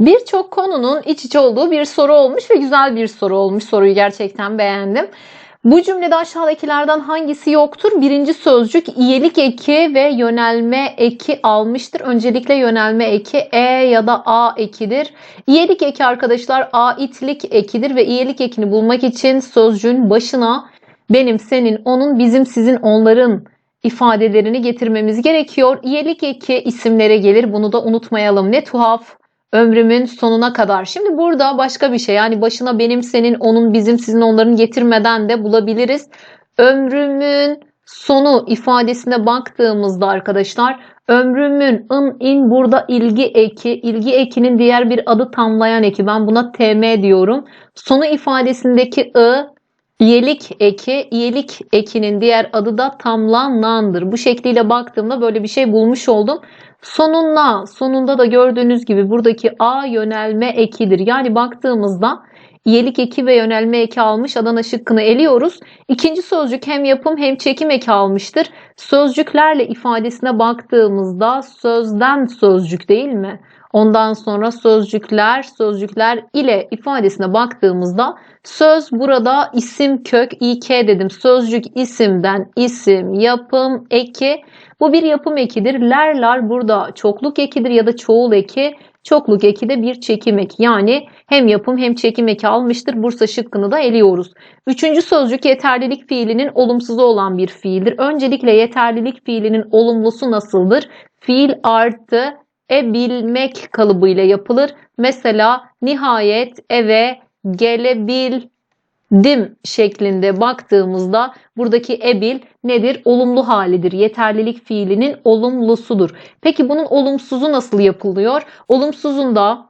Birçok konunun iç içe olduğu bir soru olmuş ve güzel bir soru olmuş. Soruyu gerçekten beğendim. Bu cümlede aşağıdakilerden hangisi yoktur? Birinci sözcük iyelik eki ve yönelme eki almıştır. Öncelikle yönelme eki e ya da a ekidir. İyelik eki arkadaşlar aitlik ekidir ve iyelik ekini bulmak için sözcüğün başına benim, senin, onun, bizim, sizin, onların ifadelerini getirmemiz gerekiyor. İyelik eki isimlere gelir. Bunu da unutmayalım. Ne tuhaf ömrümün sonuna kadar. Şimdi burada başka bir şey yani başına benim, senin, onun, bizim, sizin, onların getirmeden de bulabiliriz. Ömrümün sonu ifadesine baktığımızda arkadaşlar ömrümün ın in burada ilgi eki, ilgi ekinin diğer bir adı tamlayan eki. Ben buna tm diyorum. Sonu ifadesindeki ı İyelik eki, iyelik ekinin diğer adı da tamlanandır. Bu şekliyle baktığımda böyle bir şey bulmuş oldum. Sonuna, sonunda da gördüğünüz gibi buradaki A yönelme ekidir. Yani baktığımızda iyelik eki ve yönelme eki almış Adana şıkkını eliyoruz. İkinci sözcük hem yapım hem çekim eki almıştır. Sözcüklerle ifadesine baktığımızda sözden sözcük değil mi? Ondan sonra sözcükler, sözcükler ile ifadesine baktığımızda söz burada isim kök ik dedim. Sözcük isimden isim, yapım, eki. Bu bir yapım ekidir. Lerlar burada çokluk ekidir ya da çoğul eki. Çokluk eki de bir çekim eki. Yani hem yapım hem çekim eki almıştır. Bursa şıkkını da eliyoruz. Üçüncü sözcük yeterlilik fiilinin olumsuzu olan bir fiildir. Öncelikle yeterlilik fiilinin olumlusu nasıldır? Fiil artı e bilmek kalıbıyla yapılır. Mesela nihayet eve gelebildim şeklinde baktığımızda buradaki ebil nedir? Olumlu halidir. Yeterlilik fiilinin olumlusudur. Peki bunun olumsuzu nasıl yapılıyor? Olumsuzunda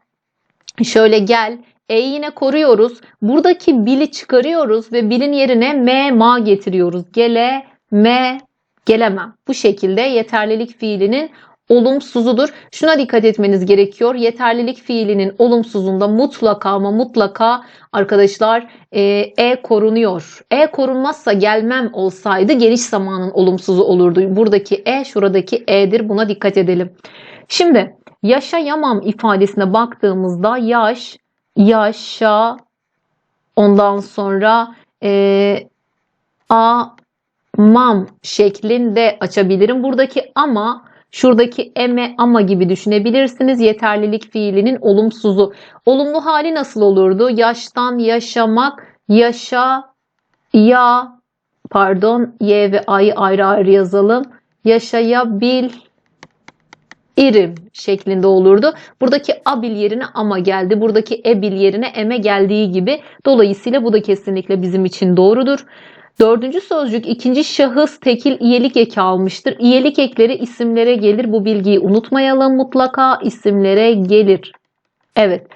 şöyle gel, e yine koruyoruz. Buradaki bili çıkarıyoruz ve bilin yerine me ma getiriyoruz. Gele, me, gelemem. Bu şekilde yeterlilik fiilinin olumsuzudur. Şuna dikkat etmeniz gerekiyor. Yeterlilik fiilinin olumsuzunda mutlaka ama mutlaka arkadaşlar e, e korunuyor. E korunmazsa gelmem olsaydı geliş zamanın olumsuzu olurdu. Buradaki e şuradaki e'dir. Buna dikkat edelim. Şimdi yaşayamam ifadesine baktığımızda yaş, yaşa ondan sonra e, a mam şeklinde açabilirim. Buradaki ama Şuradaki eme ama gibi düşünebilirsiniz. Yeterlilik fiilinin olumsuzu. Olumlu hali nasıl olurdu? Yaştan yaşamak, yaşa, ya, pardon, y ve a'yı ayrı ayrı yazalım. Yaşayabil, irim şeklinde olurdu. Buradaki abil yerine ama geldi. Buradaki ebil yerine eme geldiği gibi. Dolayısıyla bu da kesinlikle bizim için doğrudur. Dördüncü sözcük ikinci şahıs tekil iyelik eki almıştır. İyelik ekleri isimlere gelir. Bu bilgiyi unutmayalım mutlaka isimlere gelir. Evet.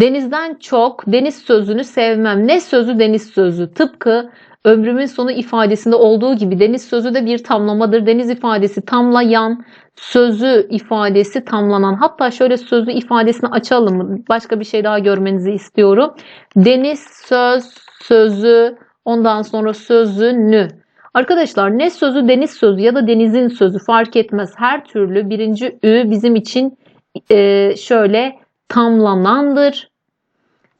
Denizden çok deniz sözünü sevmem. Ne sözü deniz sözü. Tıpkı ömrümün sonu ifadesinde olduğu gibi deniz sözü de bir tamlamadır. Deniz ifadesi tamlayan, sözü ifadesi tamlanan. Hatta şöyle sözü ifadesini açalım. Başka bir şey daha görmenizi istiyorum. Deniz söz, sözü, Ondan sonra sözünü. Arkadaşlar ne sözü deniz sözü ya da denizin sözü fark etmez. Her türlü birinci ü bizim için e, şöyle tamlanandır.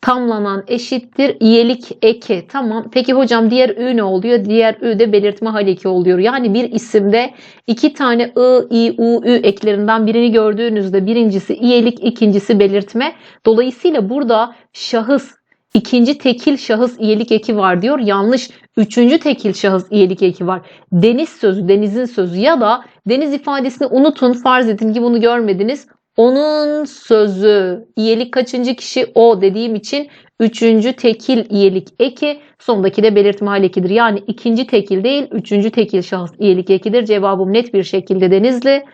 Tamlanan eşittir iyelik eki. Tamam. Peki hocam diğer ü ne oluyor? Diğer ü de belirtme hal eki oluyor. Yani bir isimde iki tane ı, i, u, ü eklerinden birini gördüğünüzde birincisi iyelik, ikincisi belirtme. Dolayısıyla burada şahıs İkinci tekil şahıs iyilik eki var diyor. Yanlış. Üçüncü tekil şahıs iyilik eki var. Deniz sözü, denizin sözü ya da deniz ifadesini unutun. Farz edin ki bunu görmediniz. Onun sözü, iyilik kaçıncı kişi o dediğim için üçüncü tekil iyilik eki, sondaki de belirtme ekidir. Yani ikinci tekil değil, üçüncü tekil şahıs iyilik ekidir. Cevabım net bir şekilde denizli.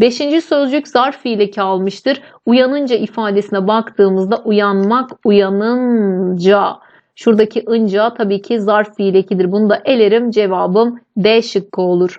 Beşinci sözcük zarf fiileki almıştır. Uyanınca ifadesine baktığımızda uyanmak, uyanınca. Şuradaki ınca tabii ki zarf fiilekidir. Bunu da elerim. Cevabım D şıkkı olur.